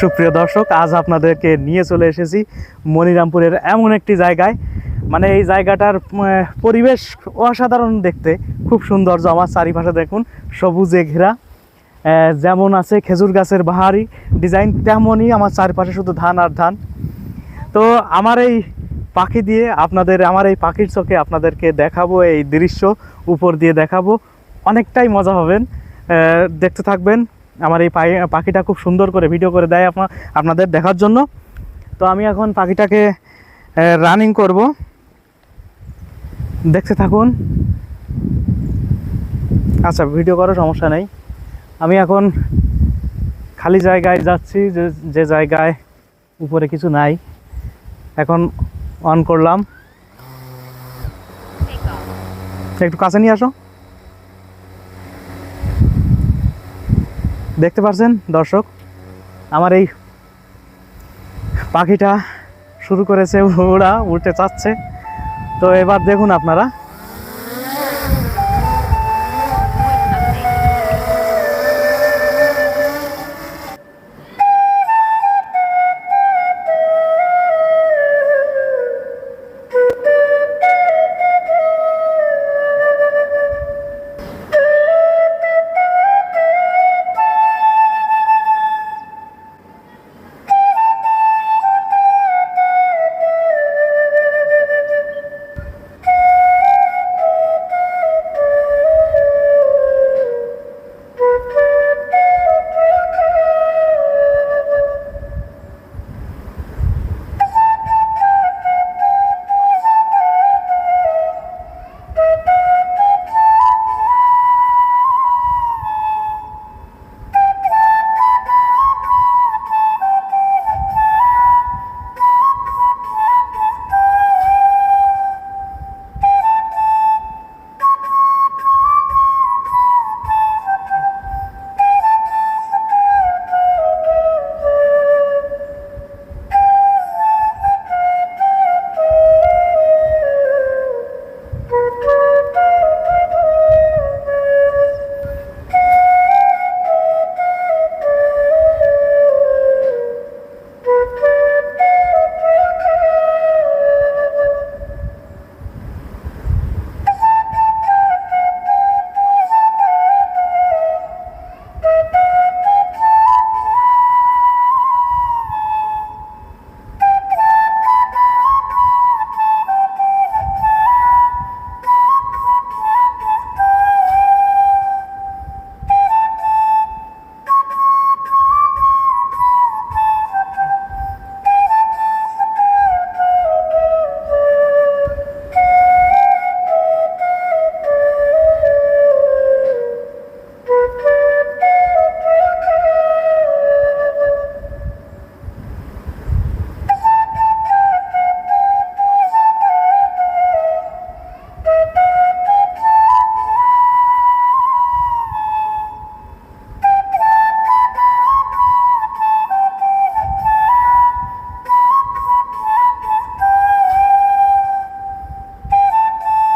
সুপ্রিয় দর্শক, আজ আপনাদেরকে নিয়ে চলে এসেছি মনিরামপুরের এমন একটি জায়গায়। মানে এই জায়গাটার পরিবেশ অসাধারণ দেখতে, খুব সৌন্দর্য আমার চারিপাশে দেখুন, সবুজে ঘেরা। যেমন আছে খেজুর গাছের বাহারি, ডিজাইন তেমনই আমার চারপাশে শুধু ধান আর ধান। তো আমার এই পাখি দিয়ে আপনাদের, আমার এই পাখির চোখে আপনাদেরকে দেখাবো, এই দৃশ্য উপর দিয়ে দেখাবো। অনেকটাই মজা হবেন দেখতে থাকবেন। আমার এই পাখিটা খুব সুন্দর করে ভিডিও করে দেয় আপনার আপনাদের দেখার জন্য। তো আমি এখন পাখিটাকে রানিং করব। দেখতে থাকুন। আচ্ছা ভিডিও করার সমস্যা নেই। আমি এখন খালি জায়গায় যাচ্ছি যে যে জায়গায় উপরে কিছু নাই। এখন অন করলাম। একটু কাছে নিয়ে আসো। দেখতে পাচ্ছেন দর্শক? আমার এই পাখিটা শুরু করেছে, ওরা উঠতে চাচ্ছে। তো এবার দেখুন আপনারা।